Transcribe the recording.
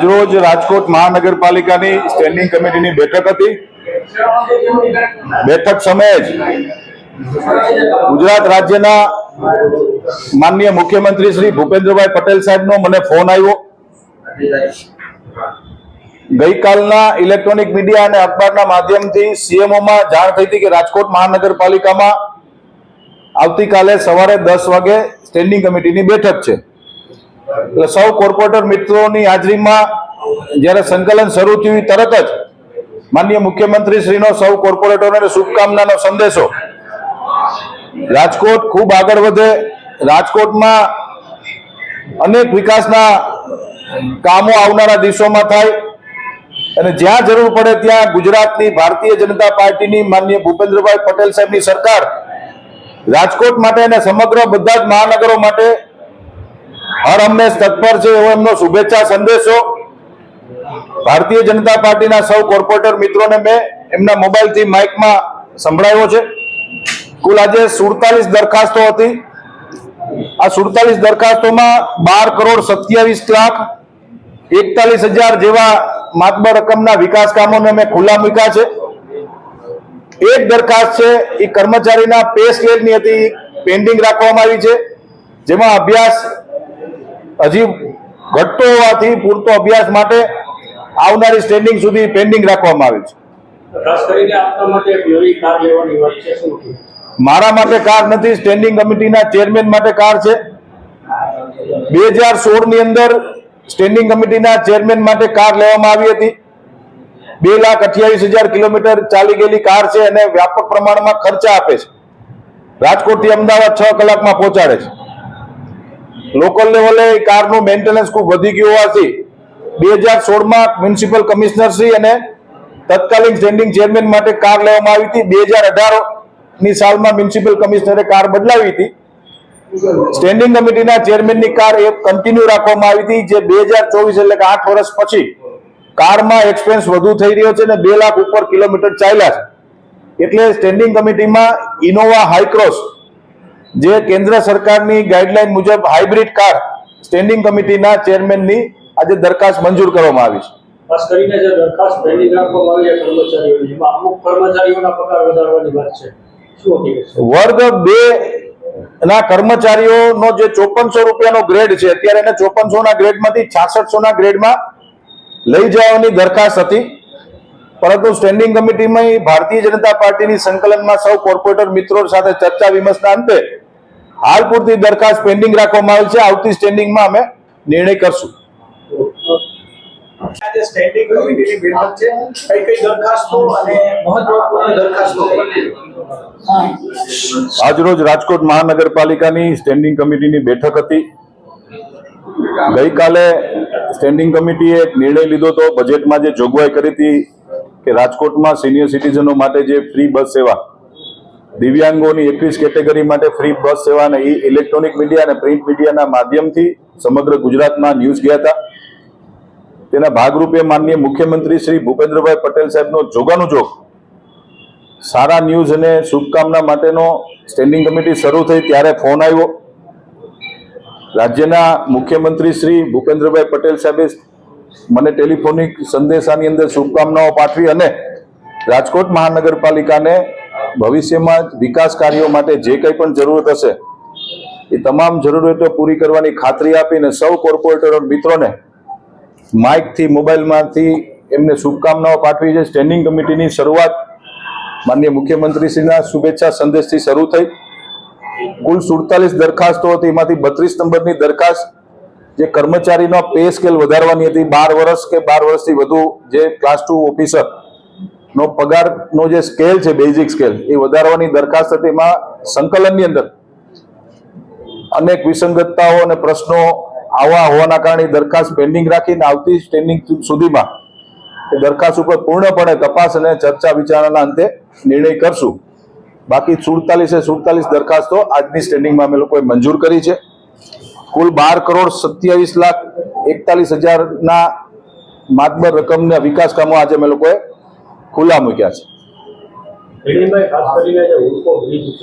આજરોજ રાજકોટ મહાનગરપાલિકાની સ્ટેન્ડિંગ કમિટીની બેઠક હતી. બેઠક સમયે જ ગુજરાત રાજ્યના માનનીય મુખ્યમંત્રી શ્રી ભૂપેન્દ્રભાઈ પટેલ સાહેબનો મને ફોન આવ્યો. ગઈકાલના ઇલેક્ટ્રોનિક મીડિયા અને અખબારના માધ્યમથી સીએમઓમાં જાણ થઈ હતી કે રાજકોટ મહાનગરપાલિકામાં આવતીકાલે સવારે દસ વાગે સ્ટેન્ડિંગ કમિટીની બેઠક છે. એટલે સૌ કોર્પોરેટર મિત્રોની હાજરીમાં જ્યારે સંકલન શરૂ થયું તરત જ માનનીય મુખ્યમંત્રી શ્રીનો સૌ કોર્પોરેટરોને શુભકામનાનો સંદેશો. રાજકોટ ખૂબ આગળ વધે. રાજકોટમાં અનેક વિકાસના કામો આવનારા દિવસોમાં થાય. અને જ્યાં જરૂર પડે ત્યાં ગુજરાતની ભારતીય જનતા પાર્ટીની માનનીય ભૂપેન્દ્રભાઈ પટેલ સાહેબની સરકાર રાજકોટ માટે અને સમગ્ર બધા જ મહાનગરો માટે હર હંમેશ તત્પર છે એવો એમનો શુભેચ્છા સંદેશો. ભારતીય જનતા પાર્ટીના સૌ કોર્પોરેટર મિત્રોને મેં એમના મોબાઈલથી માઇકમાં સંભળાવ્યો છે. કુલ આજે સુડતાલીસ દરખાસ્તો હતી. આ સુડતાલીસ દરખાસ્તોમાં બાર કરોડ સત્યાવીસ લાખ એકતાલીસ હજાર જેવા માતબર રકમના વિકાસ કામોને મેં ખુલ્લા મૂક્યા છે. એક દરખાસ્ત છે, એ કર્મચારીના પે સ્કેલની હતી પેન્ડિંગ રાખવામાં આવી છે. જેમાં અભ્યાસ હજી ઘટતો હોવાથી પૂરતો અભ્યાસ માટે આવનારી સ્ટેન્ડિંગ સુધી પેન્ડિંગ રાખવામાં આવી છે? મારા માટે કાર નથી સ્ટેન્ડિંગ કમિટીના ચેરમેન માટે કાર છે. બે હજાર સોળની અંદર સ્ટેન્ડિંગ કમિટીના ચેરમેન માટે કાર લેવામાં આવી હતી. બે લાખ અઠ્યાવીસ હજાર કિલોમીટર ચાલી ગયેલી કાર છે અને વ્યાપક પ્રમાણમાં ખર્ચા આપે છે. રાજકોટથી અમદાવાદ છ કલાકમાં પહોંચાડે છે. લોકલ લેવલે કારનું મેન્ટેનન્સ ખૂબ વધી ગયું હોવાથી બે હજાર સોળમાં મ્યુનિસિપલ કમિશનર શ્રી અને તત્કાલીન સ્ટેન્ડિંગ ચેરમેન માટે કાર લેવામાં આવી હતી. બે હજાર અઢારની સાલમાં મ્યુનિસિપલ કમિશનરે કાર બદલાવી હતી. સ્ટેન્ડિંગ કમિટીના ચેરમેનની કાર એ કન્ટિન્યુ રાખવામાં આવી હતી, જે બે હજાર ચોવીસ એટલે કે આઠ વર્ષ પછી કારમાં એક્સપેન્સ વધુ થઈ રહ્યો છે અને બે લાખ ઉપર કિલોમીટર ચાલ્યા છે. એટલે સ્ટેન્ડિંગ કમિટીમાં ઇનોવા હાઈક્રોસ જે કેન્દ્ર સરકારની ગાઈડલાઈન મુજબ હાઇબ્રિડ કાર સ્ટેન્ડિંગ કમિટીના ચેરમેનની આજે દરખાસ્ત મંજૂર કરવામાં આવી છે. ખાસ કરીને જે દરખાસ્ત પેન્ડિંગ રાખવામાં આવી છે કર્મચારીઓની એમાં અમુક કર્મચારીઓના પગાર વધારવાની વાત છે. શું વર્ગ બે ના કર્મચારીઓનો જે ચોપનસો રૂપિયાનો ગ્રેડ છે અત્યારે એને ચોપનસો ના ગ્રેડમાંથી છાસઠસો ના ગ્રેડમાં લઈ જવાની દરખાસ્ત હતી. પરંતુ સ્ટેન્ડિંગ કમિટીમાં ભારતીય જનતા પાર્ટીની સંકલનમાં સૌ કોર્પોરેટર મિત્રો સાથે ચર્ચા વિમર્શના અંતે હાલ પૂરતી દરખાસ્ત પેન્ડિંગ રાખવામાં આવી છે. આવતી સ્ટેન્ડિંગમાં અમે નિર્ણય કરશું. આજે સ્ટેન્ડિંગ કમિટીની બેઠક છે. કઈ કઈ દરખાસ્તો અને મહત્વપૂર્ણ દરખાસ્તો આજરોજ રાજકોટ મહાનગરપાલિકાની સ્ટેન્ડિંગ કમિટીની બેઠક હતી. ગઈકાલે સ્ટેન્ડિંગ કમિટીએ એક નિર્ણય લીધો હતો. બજેટમાં જે જોગવાઈ કરી હતી કે રાજકોટમાં સિનિયર સિટીઝનો માટે જે ફ્રી બસ સેવા, દિવ્યાંગોની એકવીસ કેટેગરી માટે ફ્રી બસ સેવા અને એ ઇલેક્ટ્રોનિક મીડિયા અને પ્રિન્ટ મીડિયાના માધ્યમથી સમગ્ર ગુજરાતમાં ન્યૂઝ ગયા હતા. તેના ભાગરૂપે માનનીય મુખ્યમંત્રી શ્રી ભૂપેન્દ્રભાઈ પટેલ સાહેબનો જોગાનુજોગ, સારા ન્યૂઝ અને શુભકામના માટેનો સ્ટેન્ડિંગ કમિટી શરૂ થઈ ત્યારે ફોન આવ્યો. રાજ્યના મુખ્યમંત્રી શ્રી ભૂપેન્દ્રભાઈ પટેલ સાહેબે મને ટેલિફોનિક સંદેશાની અંદર શુભકામનાઓ પાઠવી અને રાજકોટ મહાનગરપાલિકાને ભવિષ્યમાં વિકાસ કાર્યો માટે જે કંઈ પણ જરૂરત હશે, એ તમામ જરૂરિયાતો પૂરી કરવાની ખાતરી આપીને સૌ કોર્પોરેટરો મિત્રોને માઇકથી મોબાઈલમાંથી એમને શુભકામનાઓ પાઠવી છે. સ્ટેન્ડિંગ કમિટીની શરૂઆત માનનીય મુખ્યમંત્રીશ્રીના શુભેચ્છા સંદેશથી શરૂ થઈ. કુલ સુડતાલીસ દરખાસ્તો હતી. એમાંથી બત્રીસ નંબરની દરખાસ્ત જે કર્મચારીનો પે સ્કેલ વધારવાની હતી, બાર વર્ષ કે બાર વર્ષથી વધુ જે ક્લાસ ટુ ઓફિસર નો પગારનો જે સ્કેલ છે બેઝિક સ્કેલ, એ વધારવાની દરખાસ્ત હતી એમાં સંકલનની અંદર. અનેક વિસંગતતાઓ અને પ્રશ્નો આવા હોવાના કારણે દરખાસ્ત પેન્ડિંગ રાખીને આવતી સ્ટેન્ડિંગ સુધીમાં એ દરખાસ્ત ઉપર પૂર્ણપણે તપાસ અને ચર્ચા વિચારણાના અંતે નિર્ણય કરશું. બાકી સુડતાલીસે સુડતાલીસ દરખાસ્તો આજની સ્ટેન્ડિંગમાં અમે લોકોએ મંજૂર કરી છે. કુલ બાર કરોડ સત્યાવીસ લાખ એકતાલીસ હજારના માતબર રકમના વિકાસ કામો આજે અમે લોકોએ ખુલ્લા મૂક્યા છે.